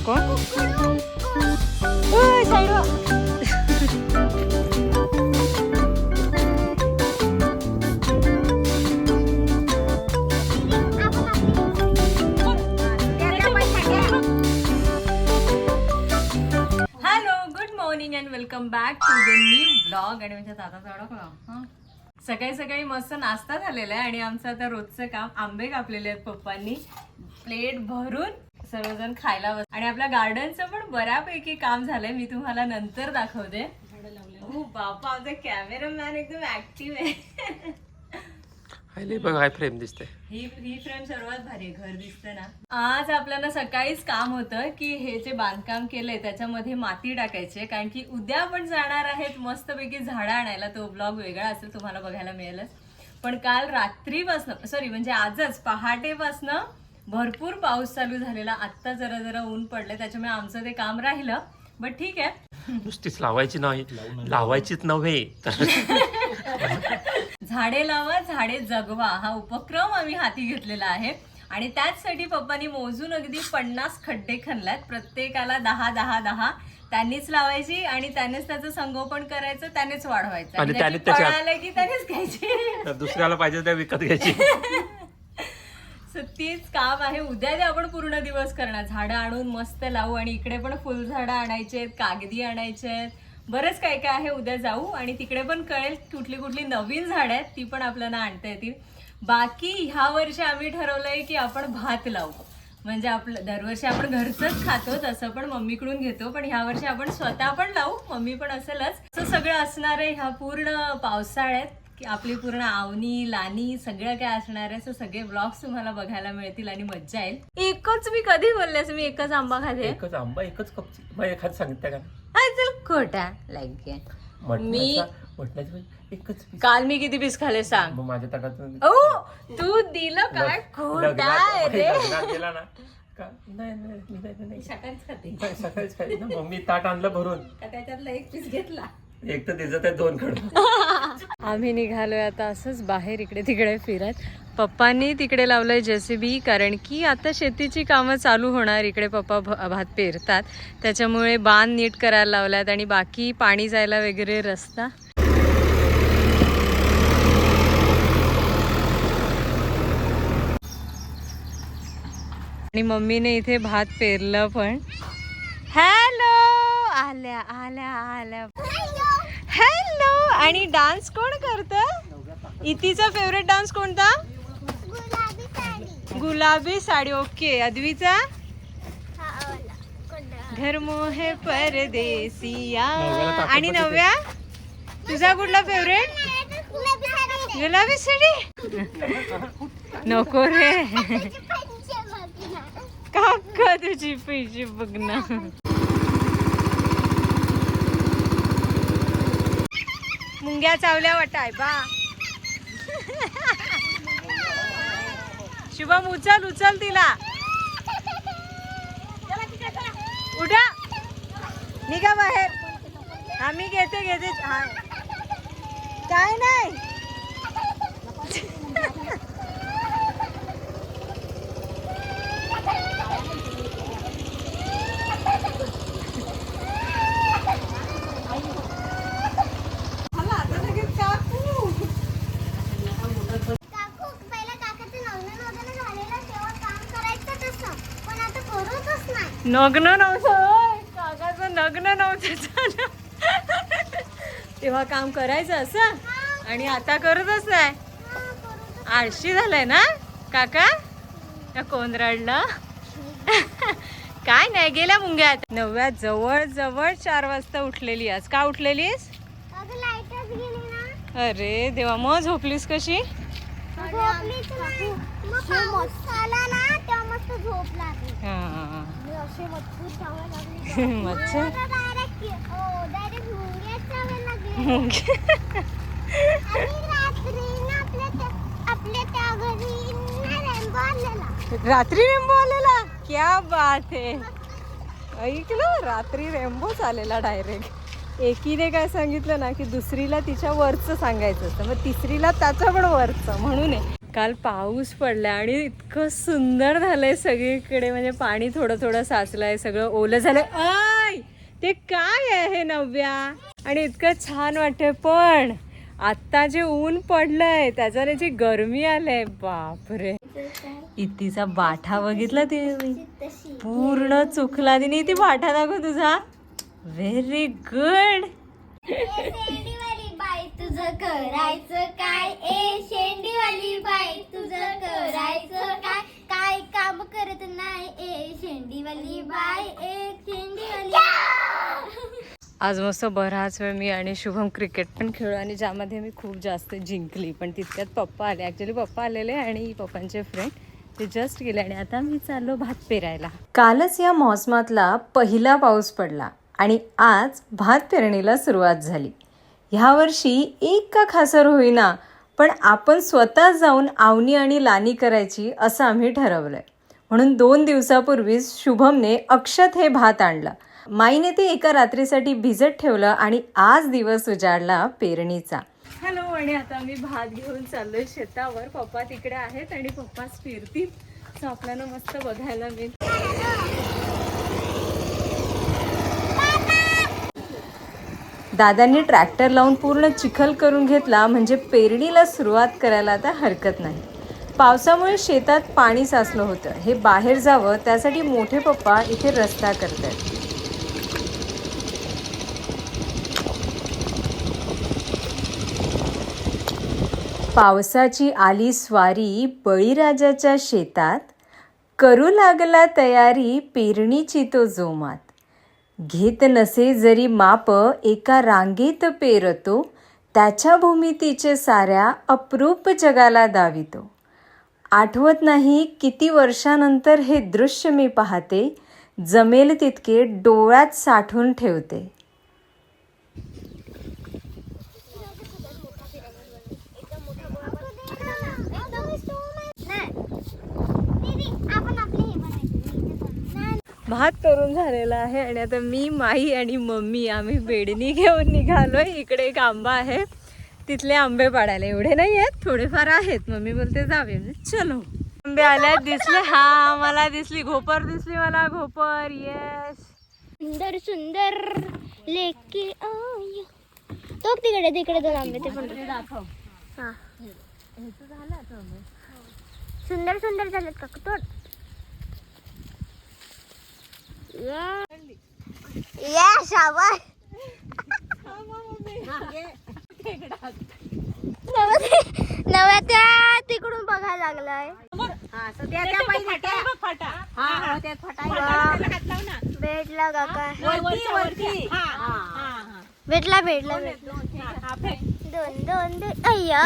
Cocoa hello good morning and welcome back to the new blog आणि म्हणजे दादाचा ओळख सकाळी सकाळी मस्त नाश्ता झालेला आहे आणि आमचं आता रोजचं काम आंबे कापलेले आहेत पप्पांनी. प्लेट भरून सर्वजण खायला बस आणि आपल्या गार्डनचं पण बऱ्यापैकी काम झालंय. मी तुम्हाला नंतर दाखवते. हो बापा आमचा कॅमेरामॅन एकदम ऍक्टिव्ह आहे. बघ हाय फ्रेम दिसते. ही ही फ्रेम सर्वात भारी आहे, घर दिसतं ना. आज आपल्याला सकाळीच काम होतं की हे जे बांधकाम केलंय त्याच्यामध्ये माती टाकायची कारण की उद्या आपण जाणार आहेत मस्तपैकी झाडं आणायला. तो ब्लॉग वेगळा असेल तुम्हाला बघायला मिळेलच. पण काल रात्रीपासनं सॉरी म्हणजे आजच पहाटेपासनं भरपूर पाऊस चालू झालेला. आत्ता जरा जरा ऊन पडलंय त्याच्यामुळे आमचं ते काम राहिलं. बट ठीक आहे. नुसतीच लावायची नाही लावायचीच नव्हे झाडे लावा झाडे जगवा. हा उपक्रम आम्ही हाती घेतलेला आहे. आणि त्याचसाठी पप्पांनी मोजून अगदी पन्नास खड्डे खणल्यात प्रत्येकाला दहा दहा दहा. त्यांनीच लावायची आणि त्यानेच त्याचं संगोपन करायचं त्यानेच वाढवायचं. आणि त्याने त्याची की त्यानेच घ्यायची. दुसऱ्याला पाहिजे त्या विकत घ्यायची. सो तीच काम आहे. उद्या ते आपण पूर्ण दिवस करणार झाडं आणून मस्त लावू आणि इकडे पण फुलझाडं आणायचे आहेत कागदी आणायचे आहेत. बरंच काय काय आहे उद्या जाऊ आणि तिकडे पण कळेल कुठली कुठली नवीन झाडं आहेत ती पण आपल्याला आणता येतील. बाकी ह्या वर्षी आम्ही ठरवलंय की आपण भात लावू. म्हणजे आपलं दरवर्षी आपण घरचंच खातो तसं पण मम्मीकडून घेतो पण ह्या वर्षी आपण स्वतः पण लावू मम्मी पण असेलच. असं सगळं असणार आहे ह्या पूर्ण पावसाळ्यात. की आपली पूर्ण आवनी लानी सगळं काय असणार आहे सो सगळे ब्लॉग्स तुम्हाला बघायला मिळतील आणि मज्जा येईल. एकच मी कधी बोलले मी एकच आंबा खाते. एकच आंबा एकच कपची. मग एखाद सांगते का? हा, चल खोटा. लाईक मी- एकच. काल मी किती पीस खाले सांग. मग माझ्या ताटात ओ तू दिलं काय खोटा आहे रे. गेला ना. नाही नाही मी नाही नाही सकाळीच खाते. सकाळीच खाली ना मम्मी ताट आणलं भरून. त्याच्यातला एक पीस घेतला? एक तर दिसत आहे दोन खड. आम्ही निघालोय आता असंच बाहेर इकडे तिकडे फिरत. पप्पांनी तिकडे लावलंय जेसीबी कारण की आता शेतीची कामं चालू होणार. इकडे पप्पा भ- भात पेरतात. त्याच्यामुळे बांध नीट करायला लावल्यात आणि बाकी पाणी जायला वगैरे रस्ता. आणि मम्मीने इथे भात पेरलं पण. हॅलो! आल्या आल्या आल्या. हॅलो आणि डान्स कोण करत? इतीचा फेवरेट डान्स कोणता? गुलाबी साडी. ओके. अद्वीचा? घर मोहे परदेसिया आणि नव्या तुझा कुठला फेवरेट गुलाबी साडी नको रे. काका तुझी पैसे बघ ना मुंग्या चावल्या वाटाय बा. शुभम उचल उचल तिला. उठा. निघा बाहेर. आम्ही घेते घेते. काय नाही काकू पहिला काकाचं लग्न वगैरे झालेलं तेव्हा काम करायचं तसं पण आता करूच नाही नग्न नव्हतं. काकाचं नग्न नव्हतं झालं. तेव्हा काम करायचं असं आणि आता करतच हा करूच आळशी झालाय ना काका? का कोण रडलं काय नाही गेल्या मुंग्यात. नवव्या जवळ जवळ चार वाजता उठलेली आज का उठलेलीस? अरे देवा मग झोपलीस कशी? मस्त झोप लागली. हा. मी असे मजबूत चावायला लागली. मच्छर. डायरेक्ट डायरेक्ट मुंग्याच चावायला लागले मुंग्या. आणि रात्री रेम्बो आलेला. क्या बात आहे. ऐकलं रात्री रेम्बोच आलेला डायरेक्ट एकीने काय सांगितलं ना की दुसरीला तिच्या वरचं सांगायचं असतं. मग तिसरीला त्याचं पण वरचं म्हणून आहे. काल पाऊस पडला आणि इतकं सुंदर झालंय सगळीकडे. म्हणजे पाणी थोडं थोडं साचलंय सगळं ओलं झालंय. आय! ते काय आहे नव्या? आणि इतकं छान वाटतंय पण आत्ता जे ऊन पडलंय त्याच्याने जी गरमी आलंय बापरे. इतीचा बाठा बघितला ते पूर्ण चुकला तिने. ती बाठा दाखव तुझा. व्हेरी गुड तुझं करायचं काय? ए शेंडीवाली बाई तुझं करायचं काय? काय काम करत नाही? ए शेंडीवाली बाई ए शेंडीवाली आज मस्त बराच वेळ मी आणि शुभम क्रिकेट पण खेळलो आणि ज्यामध्ये मी खूप जास्त जिंकली. पण तितक्यात पप्पा आले. ॲक्च्युली पप्पा आलेले आणि पप्पांचे फ्रेंड ते जस्ट गेले आणि आता मी चाललो भात पेरायला. कालच या मोसमातला पहिला पाऊस पडला आणि आज भात पेरणीला सुरुवात झाली. ह्यावर्षी एक का खासर होईना पण आपण स्वतः जाऊन आवनी आणि लानी करायची असं आम्ही ठरवलं आहे म्हणून दोन दिवसापूर्वीच शुभमने अक्षत हे भात आणलं. माईने ते एका रात्रीसाठी भिजत ठेवलं आणि आज दिवस उजाडला पेरणीचा. हॅलो आणि आता मी भात घेऊन चाललोय शेतावर. पप्पा तिकडे आहेत आणि पप्पाच फिरतील तर आपल्याला मस्त बघायला मिळेल दादांनी ट्रॅक्टर लावून पूर्ण चिखल करून घेतला म्हणजे पेरणीला सुरुवात करायला आता हरकत नाही. पावसामुळे शेतात पाणी साचलं होतं. हे बाहेर जावं त्यासाठी मोठे पप्पा इथे रस्ता करतात. पावसाची आली स्वारी बळीराजाच्या शेतात. करू लागला तयारी पेरणीची तो जोमात. घेत नसे जरी माप एका रांगेत पेरतो त्याच्या भूमितीचे साऱ्या अप्रूप जगाला दावितो. आठवत नाही किती वर्षानंतर हे दृश्य मी पाहते जमेल तितके डोळ्यात साठवून ठेवते आपण आपले हे बनायचं भात करून झालेला आहे आणि आता मी माई आणि मम्मी आम्ही बेडणी घेऊन निघालोय. इकडे एक आंबा आहे. तिथले आंबे पाडायला एवढे नाही आहेत थोडेफार आहेत. मम्मी बोलते जावे. चलो. आंबे आल्यात दिसले. हा मला दिसली. घोपर दिसली मला घोपर. येस सुंदर सुंदर लेकी आय. तो तिकडे तिकडे दोन आंबे ते पण दाखव. हा. सुंदर सुंदर झालेत का? तोड या शाबास नव्या त्या तिकडून बघायला लागलाय भेटला काका भेटला भेटला भेटला दोन दोन अय्या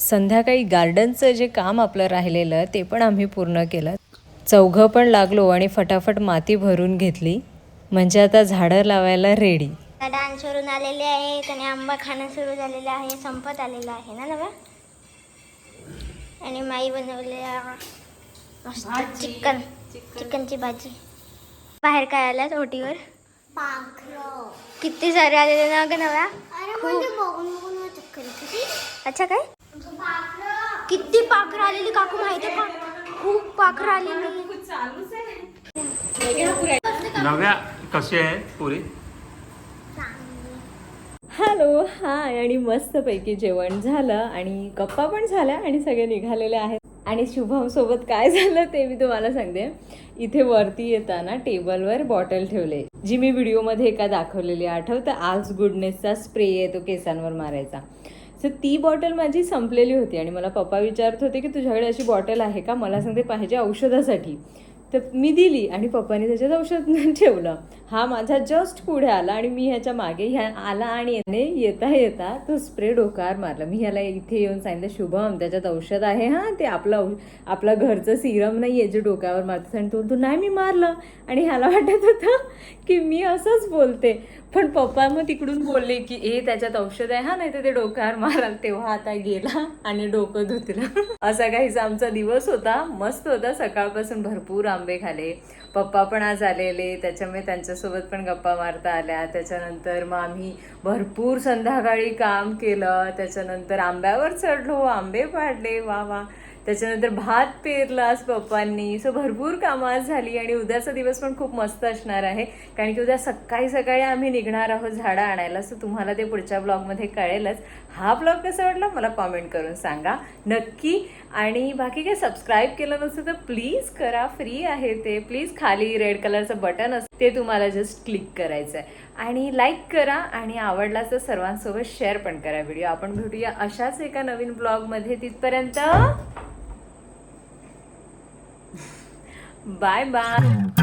संध्याकाळी गार्डनचं जे काम आपलं राहिलेलं ते पण आम्ही पूर्ण केलं. चौघं पण लागलो आणि फटाफट माती भरून घेतली. म्हणजे आता झाडं लावायला रेडी डान्स वरून आलेले आहेत आणि आंबा खाणं सुरू झालेलं आहे संपत आलेलं आहे ना नव्या आणि माई बनवल्या मस्त चिकन चिकनची भाजी. बाहेर काय आल्यात ओटीवर? किती सारे आलेले ना ग नव्या अच्छा काय? किती पाखरं आलेली काकू माहिती का? खूप पाखरं आलेली. नव्या कशी आहे पुरी? हॅलो हाय आणि मस्तपैकी जेवण झालं आणि गप्पा पण झाल्या आणि सगळे निघालेले आहेत. आणि शुभम सोबत काय झालं ते मी तुम्हाला सांगते. इथे वरती येताना टेबलवर बॉटल ठेवले. जी मी व्हिडिओमध्ये एका दाखवलेली आठवतं आज गुडनेसचा स्प्रे आहे तो केसांवर मारायचा. सो ती बॉटल माझी संपलेली होती आणि मला पप्पा विचारत होते की तुझ्याकडे अशी बॉटल आहे का? मला सांगते पाहिजे औषधासाठी. तर मी दिली आणि पप्पाने त्याच्यात औषध ठेवलं. हा माझा जस्ट पुढे आला आणि मी ह्याच्या मागे ह्या आला आणि याने येता येता तो स्प्रे डोकार मारला. मी ह्याला इथे येऊन सांगितलं शुभम त्याच्यात औषध आहे. हां ते आपलं आपलं घरचं सिरम नाही आहे जे डोक्यावर मारतं आणि तो तो नाही मी मारलं. आणि ह्याला वाटत होतं की मी असंच बोलते. पण पप्पा मग तिकडून बोलले की ए त्याच्यात औषध आहे हा नाही तर ते डोक्यावर माराल. तेव्हा आता गेला आणि डोकं धुतलं. असा काहीच आमचा दिवस होता. मस्त होता. सकाळपासून भरपूर आंबे खाले. पप्पा पण आज आलेले. त्याच्यामुळे त्यांच्यासोबत पण गप्पा मारता आल्या. त्याच्यानंतर मग आम्ही भरपूर संध्याकाळी काम केलं. त्याच्यानंतर आंब्यावर चढलो. आंबे पाडले. वा वा. त्याच्यानंतर भात पेरला आज पप्पांनी. सो भरपूर कामं आज झाली आणि उद्याचा दिवस पण खूप मस्त असणार आहे. कारण की उद्या सकाळी सकाळी आम्ही निघणार आहोत झाडं आणायला. सो तुम्हाला ते पुढच्या ब्लॉगमध्ये कळेलच. हा ब्लॉग कसा वाटला मला कॉमेंट करून सांगा. नक्की. आणि बाकी काय सबस्क्राईब केलं नसतं तर प्लीज करा. फ्री आहे ते. प्लीज खाली रेड कलरचं बटन असतं. ते तुम्हाला जस्ट क्लिक करायचं आहे. आणि लाईक करा आणि आवडला तर सर्वांसोबत शेअर पण करा व्हिडिओ आपण भेटूया अशाच एका नवीन ब्लॉगमध्ये. तिथपर्यंत Bye bye.